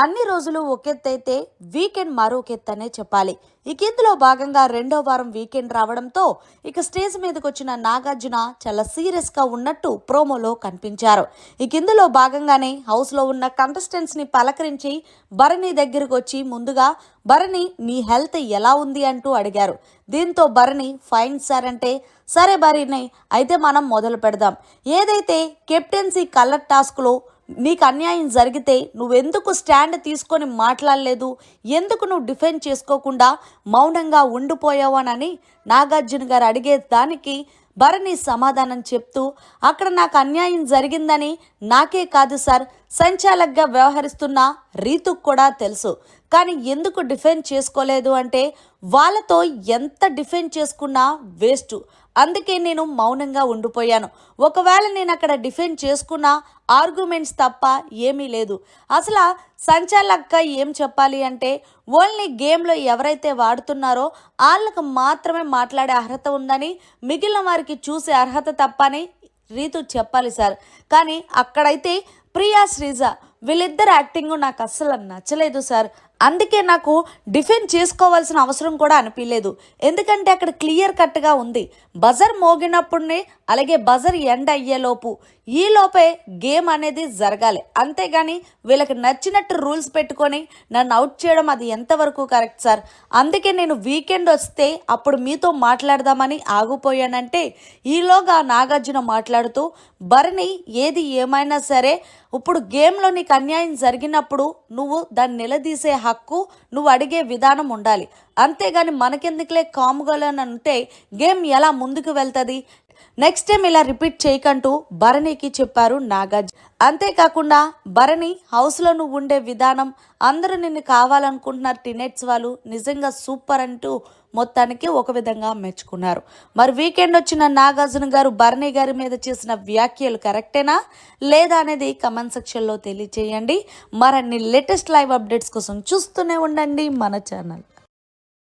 అన్ని రోజులు ఒకెత్తైతే వీకెండ్ మరొకెత్తనే చెప్పాలి. ఇక ఇందులో భాగంగా రెండో వారం వీకెండ్ రావడంతో ఇక స్టేజ్ మీదకి వచ్చిన నాగార్జున చాలా సీరియస్గా ఉన్నట్టు ప్రోమోలో కనిపించారు. ఇక ఇందులో భాగంగానే హౌస్లో ఉన్న కంటెస్టెంట్స్ని పలకరించి భరణి దగ్గరకు వచ్చి ముందుగా భరణి నీ హెల్త్ ఎలా ఉంది? అంటూ అడిగారు. దీంతో భరణి ఫైన్ సార్ అంటే సరే భరణి అయితే మనం మొదలు పెడదాం. ఏదైతే కెప్టెన్సీ కలర్ టాస్క్లో నీకు అన్యాయం జరిగితే నువ్వెందుకు స్టాండ్ తీసుకొని మాట్లాడలేదు? ఎందుకు నువ్వు డిఫెండ్ చేసుకోకుండా మౌనంగా ఉండిపోయావనని నాగార్జున గారు అడిగే దానికి భరణి సమాధానం చెప్తూ అక్కడ నాకు అన్యాయం జరిగిందని నాకే కాదు సార్ సంచాలక్గా వ్యవహరిస్తున్న రీతుకు కూడా తెలుసు. కానీ ఎందుకు డిఫెండ్ చేసుకోలేదు అంటే వాళ్ళతో ఎంత డిఫెండ్ చేసుకున్నా వేస్ట్. అందుకే నేను మౌనంగా ఉండిపోయాను. ఒకవేళ నేను అక్కడ డిఫెండ్ చేసుకున్న ఆర్గ్యుమెంట్స్ తప్ప ఏమీ లేదు. అసలు సంచాలక్క ఏం చెప్పాలి అంటే ఓన్లీ గేమ్లో ఎవరైతే వాడుతున్నారో వాళ్ళకు మాత్రమే మాట్లాడే అర్హత ఉందని మిగిలిన వారికి చూసే అర్హత తప్పని రీతు చెప్పాలి సార్. కానీ అక్కడైతే ప్రియా శ్రీజ వీళ్ళిద్దరు యాక్టింగ్ నాకు అస్సలు నచ్చలేదు సార్. అందుకే నాకు డిఫెండ్ చేసుకోవాల్సిన అవసరం కూడా అనిపించలేదు. ఎందుకంటే అక్కడ క్లియర్ కట్గా ఉంది. బజర్ మోగినప్పుడునే అలాగే బజర్ ఎండ్ అయ్యేలోపు ఈలోపే గేమ్ అనేది జరగాలి. అంతేగాని వీళ్ళకి నచ్చినట్టు రూల్స్ పెట్టుకొని నన్ను అవుట్ చేయడం అది ఎంతవరకు కరెక్ట్ సార్? అందుకే నేను వీకెండ్ వస్తే అప్పుడు మీతో మాట్లాడదామని ఆగిపోయానంటే ఈలోగా నాగార్జున మాట్లాడుతూ భరణి ఏది ఏమైనా సరే ఇప్పుడు గేమ్లో నీకు అన్యాయం జరిగినప్పుడు నువ్వు దాన్ని నిలదీసే హక్కు నువ్వు అడిగే విధానం ఉండాలి. అంతేగాని మనకెందుకులే కాముగా అంటే గేమ్ ఎలా ముందుకు వెళ్తుంది? నెక్స్ట్ టైం ఇలా రిపీట్ చేయకంటూ భరణికి చెప్పారు నాగార్జ్. అంతేకాకుండా భరణి హౌస్లో నువ్వు ఉండే విధానం అందరూ నిన్ను కావాలనుకుంటున్నారు టీనేట్స్ వాళ్ళు నిజంగా సూపర్ అంటూ మొత్తానికి ఒక విధంగా మెచ్చుకున్నారు. మరి వీకెండ్ వచ్చిన నాగార్జున గారు భరణి గారి మీద చేసిన వ్యాఖ్యలు కరెక్టేనా లేదా అనేది కమెంట్ సెక్షన్లో తెలియజేయండి మరన్ని లేటెస్ట్ లైవ్ అప్డేట్స్ కోసం చూస్తూనే ఉండండి మన ఛానల్